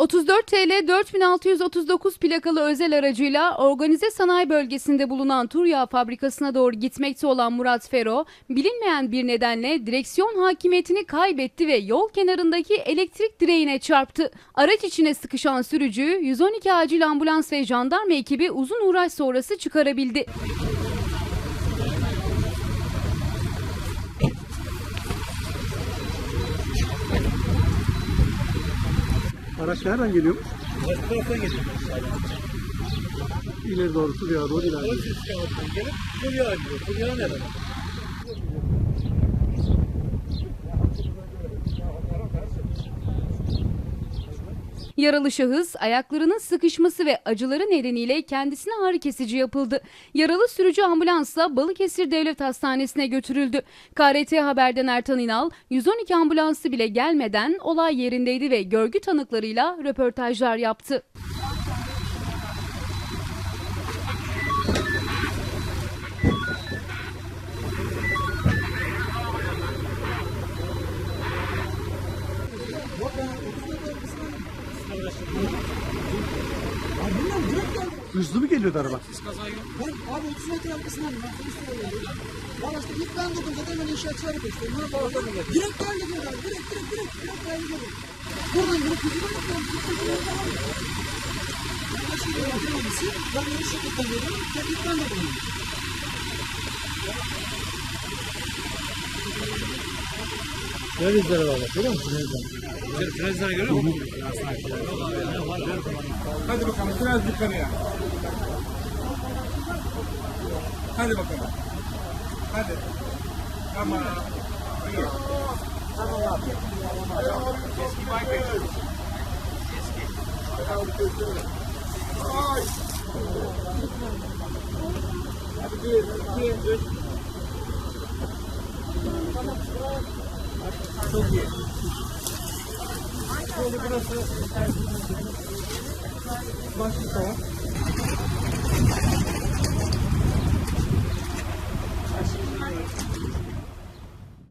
34 TL 4639 plakalı özel aracıyla organize sanayi bölgesinde bulunan tur yağı fabrikasına doğru gitmekte olan Murat Fero, bilinmeyen bir nedenle direksiyon hakimiyetini kaybetti ve yol kenarındaki elektrik direğine çarptı. Araç içine sıkışan sürücüyü 112 acil ambulans ve jandarma ekibi uzun uğraş sonrası çıkarabildi. Araç nereden geliyormuş? Başka taraftan geliyor. İleri doğru Tuluyağa doğru ilerliyor. Öz istikametten gelip Fulya gidiyor. Fulya nerede? Yaralı şahıs ayaklarının sıkışması ve acıları nedeniyle kendisine ağrı kesici yapıldı. Yaralı sürücü ambulansla Balıkesir Devlet Hastanesi'ne götürüldü. KRT Haber'den Ertan İnal 112 ambulansı bile gelmeden olay yerindeydi ve görgü tanıklarıyla röportajlar yaptı. Hızlı mı geliyordu araba? Ben abi 30 metre arkasından ben polis arıyorum. Valla işte ilk ben durdum zaten ben inşaatçılara koştum. Ne yapalım? Direkt ben gidiyorum abi. Direkt direkt direkt direkt ben gidiyorum. Buradan direkt yüzüme bakıyorum. Direkt. Ben şimdi yapamamışsın. Ben yeni şirketten geliyorum. Teknik ben de bulayım. Frenizlere bağlı. Görüyor musun? Frenizler. Frenizler görüyor musun? Hadi bakalım biraz yukarıya. Hadi bakalım. Hadi. Tamam. İyi. Eski Michael. Eski. Ay. Hadi bir, iki, üç. Çok iyi. Şöyle burası. Başlık tamam.